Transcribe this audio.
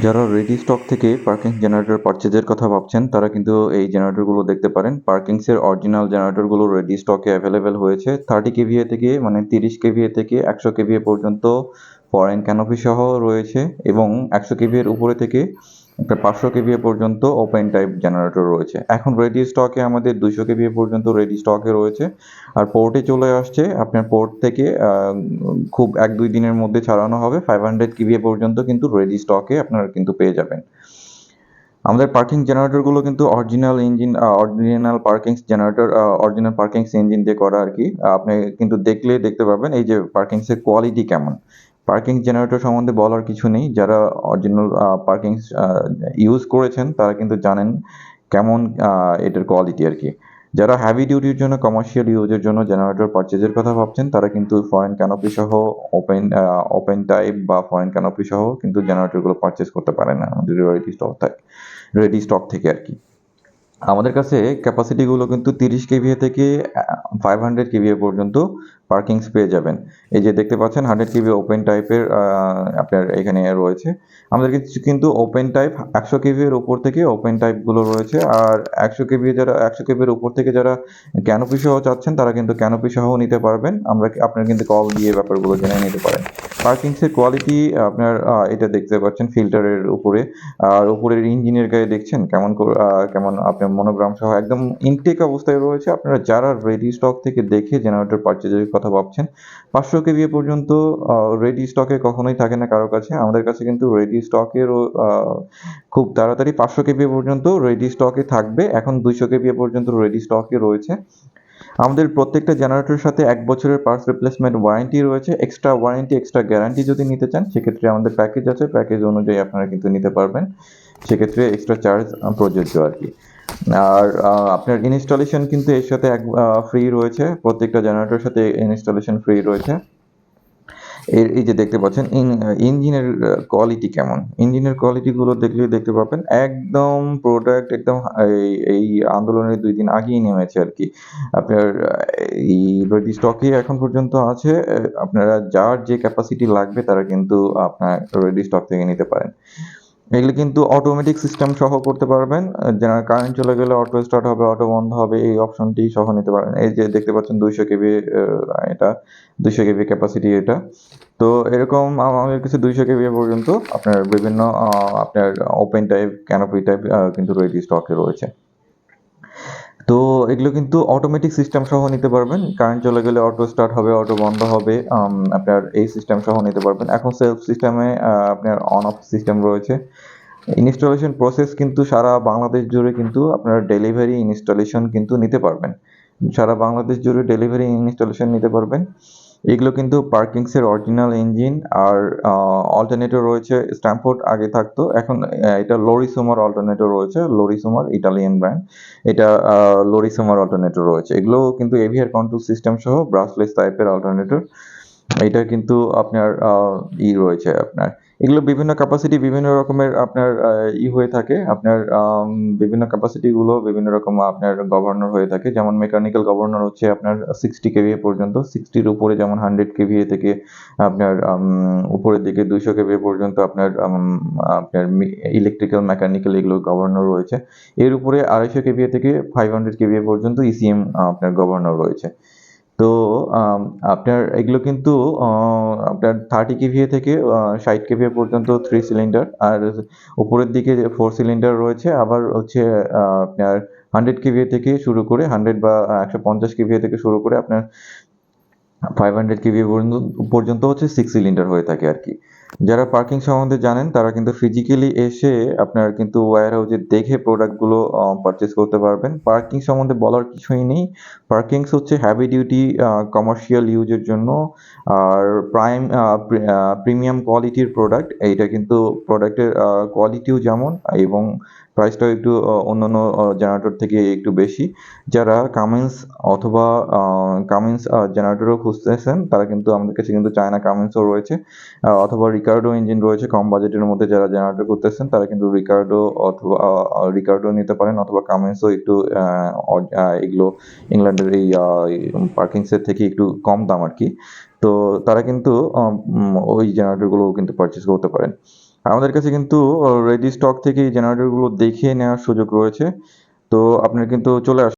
যারা ready stock থেকে Perkins generator পারচেজের কথা ভাবছেন, তারা কিন্তু এই জেনারেটরগুলো দেখতে পারেন। পার্কিংসের অরিজিনাল জেনারেটরগুলো রেডি স্টকে অ্যাভেলেবেল হয়েছে। থার্টি কেভিএ থেকে মানে তিরিশ কেভিএ থেকে একশো কেভিএ পর্যন্ত ফরেন ক্যানোপি সহ রয়েছে এবং একশো কেভিএর উপরে থেকে পাঁচশো কেভিএ পর্যন্ত ওপেন টাইপ জেনারেটর রয়েছে। এখন রেডি স্টকে আমাদের দুইশো কেভিএ পর্যন্ত রেডি স্টকে রয়েছে। আর পোর্টে চলে আসছে, আপনার পোর্ট থেকে খুব এক দুই দিনের মধ্যে ছাড়ানো হবে। ফাইভ হান্ড্রেড কেভিএ পর্যন্ত কিন্তু রেডি স্টকে আপনারা কিন্তু পেয়ে যাবেন। আমাদের পার্কিং জেনারেটরগুলো কিন্তু original engine original Perkins generator original Perkins engine দিয়ে করা আর কি। আপনি কিন্তু দেখলে দেখতে পাবেন, এই যে পার্কিংসের কোয়ালিটি কেমন। পার্কিং জেনারেটর সম্বন্ধে বলার কিছু নেই। যারা অরিজিনাল পার্কিং ইউজ করেছেন, তারা কিন্তু জানেন কেমন এটার কোয়ালিটি আর কি। যারা হ্যাভি ডিউটির জন্য কমার্শিয়াল ইউজের জন্য জেনারেটর পারচেজের কথা ভাবছেন, তারা কিন্তু ফরেন ক্যানোপি সহ ওপেন ওপেন টাইপ বা ফরেন ক্যানোপি সহ কিন্তু জেনারেটরগুলো পারচেজ করতে পারেন না। আমাদের রেডি স্টক থাকে রেডি স্টক থেকে আর কি। আমাদের কাছে ক্যাপাসিটিগুলো কিন্তু তিরিশ কেভিএ থেকে ফাইভ হান্ড্রেড কেভিএ পর্যন্ত পার্কিংস পেয়ে যাবেন। এই যে দেখতে পাচ্ছেন হান্ড্রেড কেভি ওপেন টাইপের আপনার এখানে রয়েছে। আমাদের কিছু কিন্তু ওপেন টাইপ একশো কেভিএর উপর থেকে ওপেন টাইপগুলো রয়েছে। আর একশো কেভি যারা, একশো কেভির উপর থেকে যারা ক্যানোপি সহ চাচ্ছেন, তারা কিন্তু ক্যানোপি সহ নিতে পারবেন। আমরা, আপনার কিন্তু কল দিয়ে ব্যাপারগুলো জেনে নিতে পারেন। পার্কিংসের কোয়ালিটি আপনার এটা দেখতে পাচ্ছেন ফিল্টারের উপরে। আর উপরের ইঞ্জিনের গায়ে দেখছেন? কেমন কেমন আপনার মনোগ্রাম সহ একদম ইনটেক অবস্থায় রয়েছে। আপনারা যারা রেডি স্টক থেকে দেখে জেনারেটর পারচেজের কথা ভাবছেন, পাঁচশো কেভিএ পর্যন্ত রেডি স্টকে কখনোই থাকে না কারও কাছে। আমাদের কাছে কিন্তু রেডি স্টকেরও খুব তাড়াতাড়ি পাঁচশো কেভিএ পর্যন্ত রেডি স্টকে থাকবে। এখন দুইশো কেভিএ পর্যন্ত রেডি স্টকে রয়েছে। আমাদের প্রত্যেকটা জেনারেটরের সাথে এক বছরের পার্টস রিপ্লেসমেন্ট ওয়ারেন্টি রয়েছে এক্সট্রা ওয়ারেন্টি এক্সট্রা গ্যারান্টি যদি নিতে চান, সেক্ষেত্রে আমাদের প্যাকেজ আছে। প্যাকেজ অনুযায়ী আপনারা কিন্তু নিতে পারবেন। সেক্ষেত্রে এক্সট্রা চার্জ প্রযোজ্য আর কি। আর আপনার ইনস্টলেশন কিন্তু এর সাথে এক ফ্রি রয়েছে। প্রত্যেকটা জেনারেটরের সাথে ইনস্টলেশন ফ্রি রয়েছে। এর এই যে দেখতে পাচ্ছেন ইঞ্জিনের কোয়ালিটি কেমন? ইঞ্জিনের কোয়ালিটিগুলো দেখলে দেখতে পাবেন, একদম প্রোডাক্ট একদম, এই আন্দোলনের দুই দিন আগেই নেমেছে আর কি। আপনার এই রেডি স্টকে এখন পর্যন্ত আছে আপনারা যার যে ক্যাপাসিটি লাগবে তারা কিন্তু আপনার রেডি স্টক থেকে নিতে পারেন। এগুলো কিন্তু অটোমেটিক সিস্টেম সহ করতে পারবেন। যেন কারেন্ট চলে গেলে অটো স্টার্ট হবে অটো বন্ধ হবে, এই অপশনটি সহ নিতে পারেন। এই যে দেখতে পাচ্ছেন দুইশো কেবি এটা, দুইশো কেবি ক্যাপাসিটি এটা। তো এরকম আমাদের কিছু দুইশো কেবি পর্যন্ত আপনার বিভিন্ন আপনার ওপেন টাইপ ক্যানোপি টাইপ কিন্তু রয়েছে স্টকে রয়েছে। তো এগুলো কিন্তু অটোমেটিক সিস্টেম সহ নিতে পারবেন। কারেন্ট চলে গেলে অটো স্টার্ট হবে অটো বন্ধ হবে আপনার এই সিস্টেম সহ নিতে পারবেন। এখন সেলফ সিস্টেমে আপনার অন অফ সিস্টেম রয়েছে। ইনস্টলেশন প্রসেস কিন্তু সারা বাংলাদেশ জুড়ে কিন্তু আপনার ডেলিভারি ইনস্টলেশন কিন্তু নিতে পারবেন। সারা বাংলাদেশ জুড়ে ডেলিভারি ইনস্টলেশন নিতে পারবেন। এগুলো কিন্তু পার্কিংসের অরিজিনাল ইঞ্জিন আর অল্টারনেটর রয়েছে স্ট্যাম্পোর্ড আগে থাকতো। এখন এটা লরিসোমার অল্টারনেটর রয়েছে লরিসোমার ইটালিয়ান ব্র্যান্ড এটা লরিসোমার অল্টারনেটর রয়েছে। এগুলো কিন্তু এভিআর কন্ট্রোল সিস্টেম সহ ব্রাসলেস টাইপের অল্টারনেটর এটা কিন্তু আপনার ই রয়েছে আপনার। এগুলো বিভিন্ন ক্যাপাসিটি বিভিন্ন রকমের আপনার ই হয়ে থাকে। আপনার বিভিন্ন ক্যাপাসিটি গুলো বিভিন্ন রকম আপনার গভর্নর হয়ে থাকে। যেমন মেকানিক্যাল গভর্নর হচ্ছে আপনার সিক্সটি কেভিএ পর্যন্ত। সিক্সটির উপরে যেমন হান্ড্রেড কেভিএ থেকে আপনার উপরের দিকে দুইশো কেভিএ পর্যন্ত আপনার আপনার ইলেকট্রিক্যাল মেকানিক্যাল এগুলো গভর্নর রয়েছে। এর উপরে আড়াইশো কেভিএ থেকে ফাইভ হান্ড্রেড কেভিএ পর্যন্ত ইসিএম আপনার গভর্নর রয়েছে। তো আপনার এগুলো কিন্তু আপনার থার্টি কেভিএ থেকে ষাট কেভিএ পর্যন্ত থ্রি সিলিন্ডার আর উপরের দিকে ফোর সিলিন্ডার রয়েছে, আবার হচ্ছে আপনার হান্ড্রেড কেভিএ থেকে শুরু করে হান্ড্রেড বা একশো পঞ্চাশ কেভিএ থেকে শুরু করে আপনার ফাইভ হান্ড্রেড কেভি পর্যন্ত হচ্ছে সিক্স সিলিন্ডার হয়ে থাকে আর কি। যারা পার্কিং সম্বন্ধে জানেন, তারা কিন্তু ফিজিক্যালি এসে আপনার কিন্তু ওয়্যার হাউসে দেখে প্রোডাক্টগুলো পারচেস করতে পারবেন। পার্কিং সম্বন্ধে বলার কিছুই নেই। পার্কিংস হচ্ছে হ্যাভি ডিউটি কমার্শিয়াল ইউজের জন্য। আর প্রাইম প্রিমিয়াম কোয়ালিটির প্রোডাক্ট এইটা কিন্তু প্রোডাক্টের কোয়ালিটিও যেমন, এবং প্রাইসটাও একটু অন্যান্য জেনারেটর থেকে একটু বেশি। যারা কামিন্স অথবা কামিন্স জেনারেটরও খুঁজতেছেন, তারা কিন্তু আমাদের কাছে কিন্তু চায়না কামিন্সও রয়েছে। অথবা রিকার্ডো ইঞ্জিন রয়েছে কম বাজেটের মধ্যে যারা জেনারেটর করতেছেন তারা কিন্তু রিকার্ডো অথবা রিকার্ডো নিতে পারেন অথবা কামিন্সও একটু এগুলো ইংল্যান্ডের এই পার্কিংসের থেকে একটু কম দাম আর কি। তো তারা কিন্তু ওই জেনারেটরগুলো কিন্তু পারচেস করতে পারেন। আমাদের কাছে কিন্তু রেডি স্টক থেকে এই জেনারেটরগুলো দেখে নেওয়ার সুযোগ রয়েছে। তো আপনার কিন্তু চলে আস